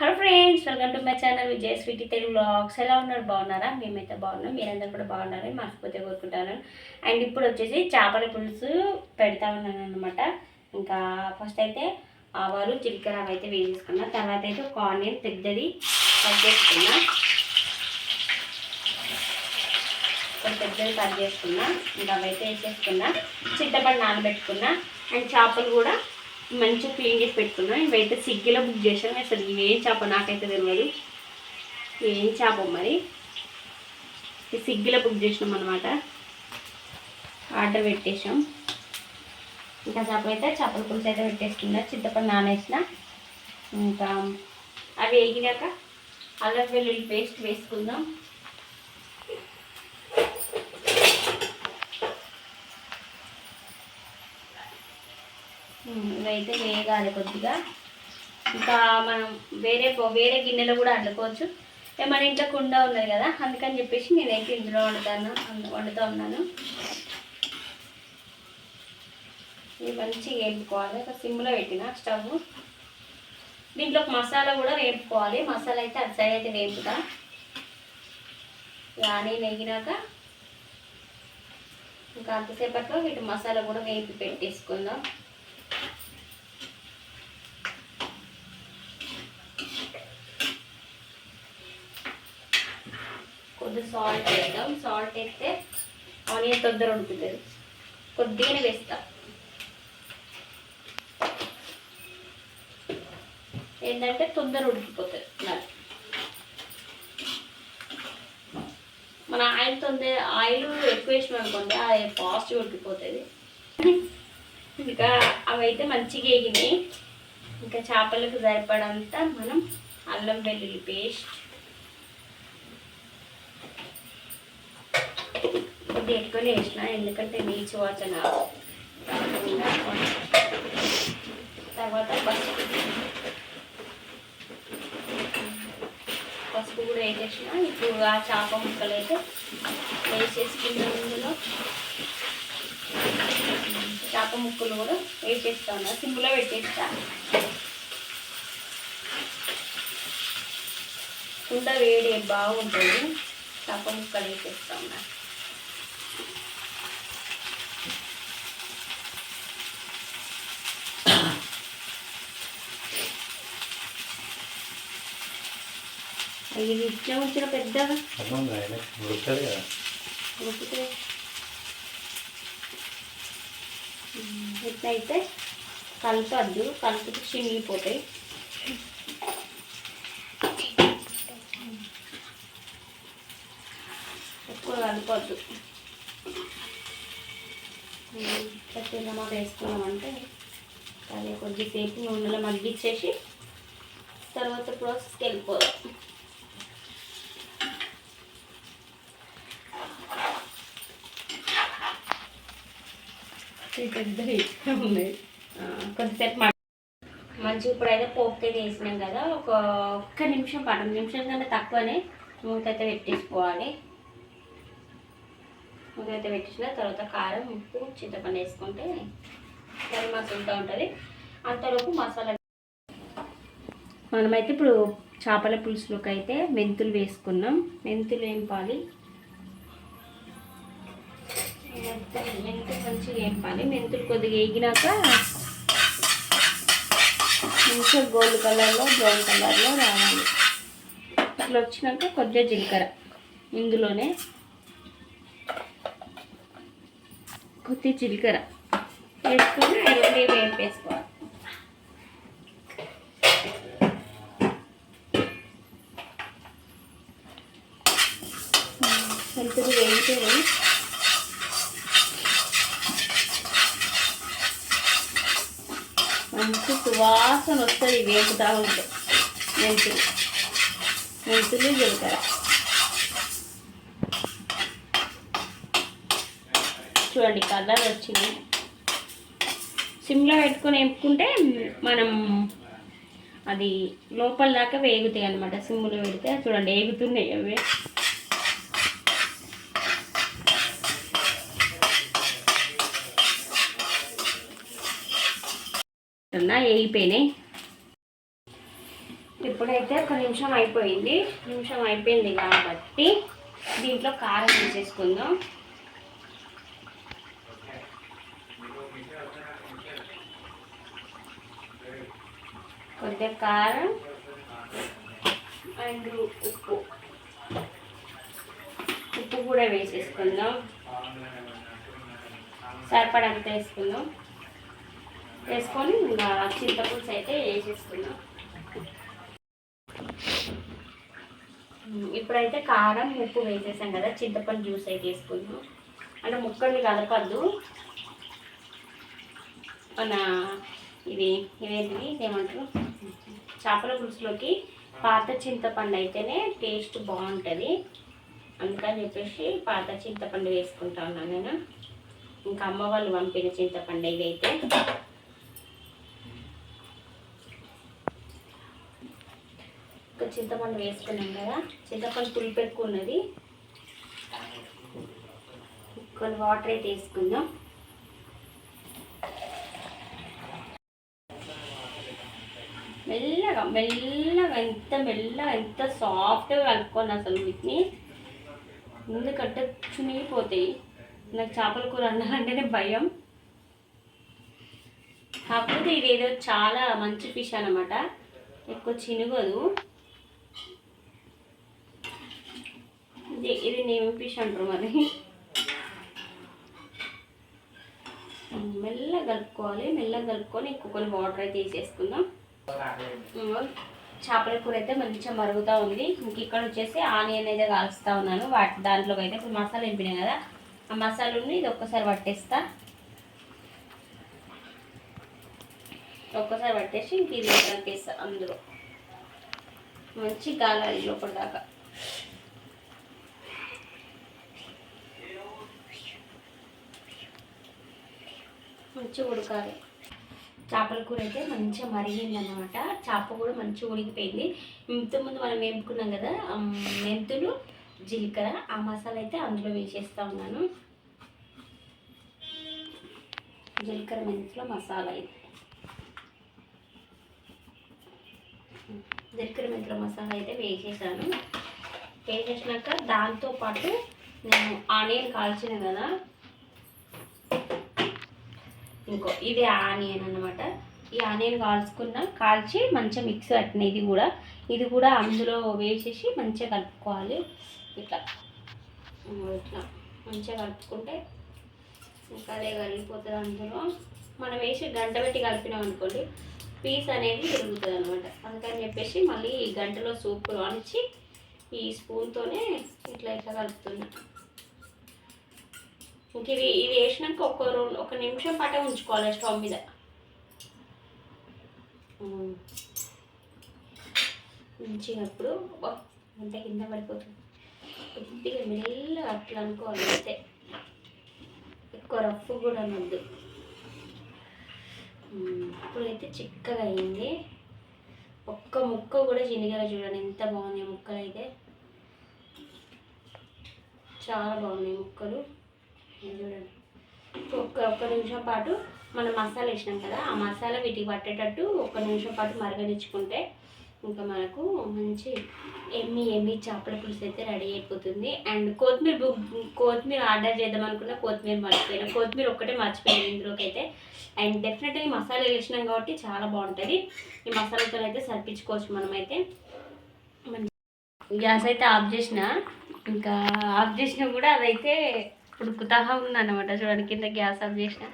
Hello friends welcome to my channel Vijay sweety Telugu blogs ఎలా ఉన్నారు? బాగున్నారా? మేమైతే బాగున్నాం. మీరందరూ కూడా బాగున్నారని మనస్ఫూర్తి కోరుకుంటాను. అండ్ ఇప్పుడు వచ్చేసి చేపల పులుసు పెడతా ఉన్నాను అనమాట ఇంకా ఫస్ట్ అయితే ఆవాలు జీలకర్ర అవి అయితే వేసేసుకున్నా. తర్వాత అయితే ఒక ఆనియన్ పెద్దది కట్ చేసుకున్నా. ఒక పెద్దది కట్ చేసుకున్నా. ఇంకా అవైతే వేసేసుకున్నా. చింతపండు నానబెట్టుకున్నా. అండ్ చేపలు కూడా మంచిగా క్లీన్ చేసి పెట్టుకున్నా. ఇవైతే సిగ్గిలో బుక్ చేసాం అసలు ఇవేం చేప నాకైతే తెలియదు ఏం చేప మరి? ఈ బుక్ చేసినాం అనమాట ఆర్డర్ పెట్టేసాం ఇంకా చేప అయితే చేపల పులుసు అయితే పెట్టేసుకున్నా. చింతపండు నానేసిన. ఇంకా అవి వేగినాక అల్లం వెల్లుల్లి పేస్ట్ వేసుకుందాం. అయితే వేగాలి కొద్దిగా. ఇంకా మనం వేరే వేరే గిన్నెలో కూడా వండుకోవచ్చు మన ఇంట్లో కుండ ఉన్నది కదా అందుకని చెప్పేసి నేనైతే ఇందులో వండుతాను వండుతూ ఉన్నాను. ఇది మంచిగా వేపుకోవాలి. ఒక సిమ్లో పెట్టిన స్టవ్. దీంట్లో ఒక మసాలా కూడా వేపుకోవాలి. మసాలా అయితే అటు సైడ్ అయితే వేపుతా. కానీ నెగినాక ఇంకా అంతసేపట్లో వీటి మసాలా కూడా వేపి పెట్టేసుకుందాం. కొద్దిగా సాల్ట్ వేద్దాం. సాల్ట్ వేస్తే ఆనియన్ తొందర ఉడుకుతుంది. కొద్దిగానే వేస్తా. ఏంటంటే తొందర ఉడికిపోతుంది నాకు మన ఆయిల్ తొందర ఆయిల్ ఎక్కువ వేసినాం అనుకోండి అది ఫాస్ట్ ఉడికిపోతుంది. ఇంకా అవైతే మంచిగా వేగినాయి. ఇంకా చేపలకు సరిపడంత మనం అల్లం వెల్లుల్లి పేస్ట్ కొద్దిగా ఎక్కువనే వేసిన ఎందుకంటే బీచ్ వాసన తర్వాత పసుపు. పసుపు కూడా వేసేసిన. ఇప్పుడు ఆ చేప ముక్కలు అయితే వేసేసుకున్న ఇందులో. చేప ముక్కలు కూడా వేసేస్తా ఉన్నా సింపుల్గా పెట్టేస్తా. కుండ వేడి బాగుంటుంది. చేప ముక్కలు వేసేస్తా ఉన్నా ఇది ఇచ్చిన వచ్చిన పెద్దగా. ఉడుతుంది కదా. ఉడికితే ఎట్లయితే కలపద్దు కలిపితే చినిగిపోతాయి. ఎక్కువ కలపద్దు. పచ్చిమిరమాట వేసుకున్నామంటే అదే కొద్దిసేపు నూనెలో మగ్గిచ్చేసి తర్వాత ప్రాసెస్కి వెళ్ళిపోదాం. పెద్దది ఉన్నాయి కొద్దిసేపు మ- మంచిగా ఇప్పుడైతే పోపు అయితే వేసినాం కదా ఒక ఒక్క నిమిషం పన్నెండు నిమిషం కన్నా తక్కువనే మూత అయితే పెట్టేసుకోవాలి. మూత అయితే పెట్టేసిన తర్వాత కారం ఉప్పు చింతపండు వేసుకుంటే కర్రీ మసాలా ఉంటుంది. అంతలోపు మసాలా మనమైతే ఇప్పుడు చేపల పులుసులోకి అయితే మెంతులు వేసుకున్నాం. మెంతులు మంచిగా వేపాలి మెంతులు కొద్దిగా వేగినాక మంచిగా గోల్డ్ కలర్లో బ్రౌన్ కలర్లో రావాలి. అట్లా వచ్చినాక కొద్దిగా జీలకర్ర ఇందులోనే కొద్దిగా జీలకర్ర వేసుకొని రెండు వేపేసుకోవాలి. మెంతులు మంచి సువాసన వస్తుంది వేపుతా ఉంటే. మెంతులు. మెంతులు జీలకర్ర. చూడండి కలర్ వచ్చింది. సిమ్లో పెట్టుకొని వేపుకుంటే మనం అది లోపల దాకా వేగుతాయి అనమాట సిమ్లో పెడితే చూడండి వేగుతున్నాయి అవి. వేగిపోయినాయి ఇప్పుడైతే ఒక నిమిషం అయిపోయింది. నిమిషం అయిపోయింది కాబట్టి దీంట్లో కారం వేసేసుకుందాం. కొద్దిగా కారం అండ్ ఉప్పు. ఉప్పు కూడా వేసేసుకుందాం. సరిపడంత వేసుకుందాం. వేసుకొని ఇంకా చింతపులుసు అయితే వేసేసుకున్నాం ఇప్పుడైతే కారం ఉప్పు వేసేసాం కదా చింతపండు జ్యూస్ అయితే వేసుకుందాం అంటే ముక్కల్ని కలపద్దు మన ఇది ఇదేంటిది ఏమంటారు చేపల పులుసులోకి పాత చింతపండు అయితేనే టేస్ట్ బాగుంటుంది. అందుకని చెప్పేసి పాత చింతపండు వేసుకుంటా ఉన్నాను నేను. ఇంకా అమ్మ వాళ్ళు పంపిన చింతపండు ఇదైతే. చింతపండు వేసుకున్నాం కదా చింతపండు పులుపు ఎక్కువ ఉన్నది కొన్ని వాటర్ అయితే వేసుకుందాం. మెల్లగా మెల్లగా ఎంత మెల్లగా ఎంత సాఫ్ట్గా కలుపుకోండి అసలు వీటిని. ఎందుకంటే చునిగిపోతాయి. నాకు చేపల కూర అన్నారంటేనే భయం. కాకపోతే ఇది ఏదో చాలా మంచి ఫిష్ అనమాట ఎక్కువ చినుగదు. ఇది ఇది నేమ్ ఫిష్ అంటారు మరి. మెల్లగా కలుపుకోవాలి మెల్లగా కలుపుకొని ఇంకొకరి వాటర్ అయితే వేసేసుకుందాం. చేపల కూర అయితే మంచిగా మరుగుతూ ఉంది. ఇంక ఇక్కడ వచ్చేసి ఆనియన్ అయితే కాలుస్తూ ఉన్నాను. వాటి దాంట్లోకి అయితే ఇప్పుడు మసాలా నింపినాయి కదా ఆ మసాలాని ఇది ఒక్కసారి పట్టేస్తా. ఒక్కసారి పట్టేసి ఇంక ఇది కలిపేస్తా అందులో. మంచి గాలాలి లోపల దాకా. మంచిగా ఉడకాలి. చేపల కూర అయితే మంచిగా మరిగింది అనమాట చేప కూడా మంచిగా ఉడికిపోయింది. ఇంతకుముందు మనం వేపుకున్నాం కదా మెంతులు జీలకర్ర ఆ మసాలా అయితే అందులో వేసేస్తా ఉన్నాను. జీలకర్ర మెంతుల మసాలా ఇది జీలకర్ర మెంతుల మసాలా అయితే వేసేసాను. వేసేసినాక దాంతో పాటు నేను ఆనియన్ కాల్చిన కదా ఇంకో ఇది ఆనియన్ అనమాట ఈ ఆనియన్ కాల్చుకున్న కాల్చి మంచిగా మిక్స్ కట్టిన ఇది కూడా. ఇది కూడా అందులో వేసేసి మంచిగా కలుపుకోవాలి. ఇట్లా. ఇట్లా. మంచిగా కలుపుకుంటే ఇంకా అదే కలిగిపోతుంది అందులో. మనం వేసి గంట పెట్టి కలిపినాం అనుకోండి పీస్ అనేది తిరుగుతుంది అనమాట అందుకని చెప్పేసి మళ్ళీ ఈ గంటలో సూప్ అనిచి ఈ స్పూన్తోనే ఇట్లా ఇట్లా కలుపుతున్నా. ఇంక ఇది ఇది వేసినాక ఒక రెండు ఒక నిమిషం పాటే ఉంచుకోవాలి స్టవ్ మీద. ఉంచినప్పుడు మంచిగా అంత కింద పడిపోతుంది. కొద్దిగా మెల్లగా అట్లా అనుకోవాలి అంతే. ఎక్కువ రఫ్ కూడా అనొద్దు. ఇప్పుడైతే చిక్కగా అయింది. ఒక్క ముక్క కూడా చినిగల చూడండి ఎంత బాగున్నాయి ముక్కలు అయితే చాలా బాగున్నాయి ముక్కలు. చూడండి ఒక్క ఒక్క నిమిషం పాటు మనం మసాలా వేసినాం కదా ఆ మసాలా వీటికి పట్టేటట్టు ఒక్క నిమిషం పాటు మరగనిచ్చుకుంటే ఇంకా మనకు మంచి ఎమ్మి ఎమ్మి చేపల పులుసు అయితే రెడీ అయిపోతుంది. అండ్ కొత్తిమీర కొత్తిమీర ఆర్డర్ చేద్దాం అనుకున్న కొత్తిమీర మర్చిపోయినా. కొత్తిమీర ఒక్కటే మర్చిపోయాను ఇందులోకి అయితే అండ్ డెఫినెట్గా ఈ మసాలా వేసినాం కాబట్టి చాలా బాగుంటుంది. ఈ మసాలాతో అయితే సరిపించుకోవచ్చు మనమైతే. గ్యాస్ అయితే ఆఫ్ చేసిన ఇంకా ఆఫ్ చేసినా కూడా అదైతే ఉడుకుతా ఉందన్నమాట. చూడండి కింద గ్యాస్ ఆఫ్ చేసిన.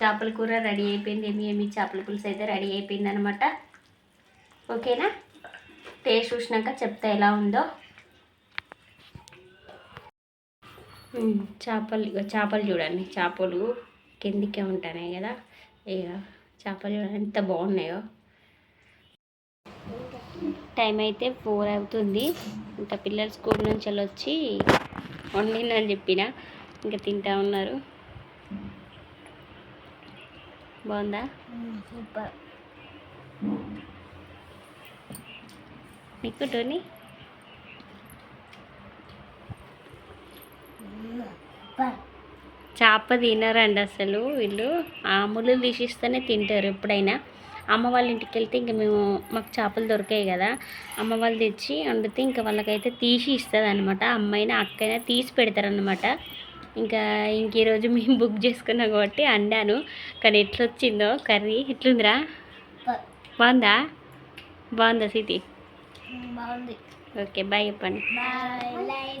చేపల కూర రెడీ అయిపోయింది. ఏమి ఏమి చేపల పులుసు అయితే రెడీ అయిపోయింది అనమాట ఓకేనా? టేస్ట్ చూసినాక చెప్తా ఎలా ఉందో. చేపలు చేపలు చూడండి. చేపలు కిందికే ఉంటాయి కదా. ఇక చేపలు చూడండి ఎంత బాగున్నాయో. టైం అయితే ఫోర్ అవుతుంది. ఇంకా పిల్లలు స్కూల్ నుంచి వెళ్ళి వచ్చి వండిందని చెప్పిన. ఇంకా తింటా ఉన్నారు. బాగుందా? సూపర్. నీకు టోనీ? చేప తినరండి అసలు వీళ్ళు. ఆములు తీసిస్తేనే తింటారు ఎప్పుడైనా. అమ్మ వాళ్ళ ఇంటికి వెళ్తే ఇంకా మేము మాకు చేపలు దొరికాయి కదా అమ్మ వాళ్ళు తెచ్చి వండితే ఇంకా వాళ్ళకైతే తీసి ఇస్తుంది అనమాట అమ్మాయినా అక్కైనా తీసి పెడతారనమాట ఇంకా ఇంక ఈరోజు మేము బుక్ చేసుకున్నాం కాబట్టి అండాను కానీ ఎట్లా వచ్చిందో కర్రీ ఎట్లుందిరా? బాగుందా? బాగుందా సిటీ? బాగుంది. ఓకే బాయ్ చెప్పండి. బాయ్.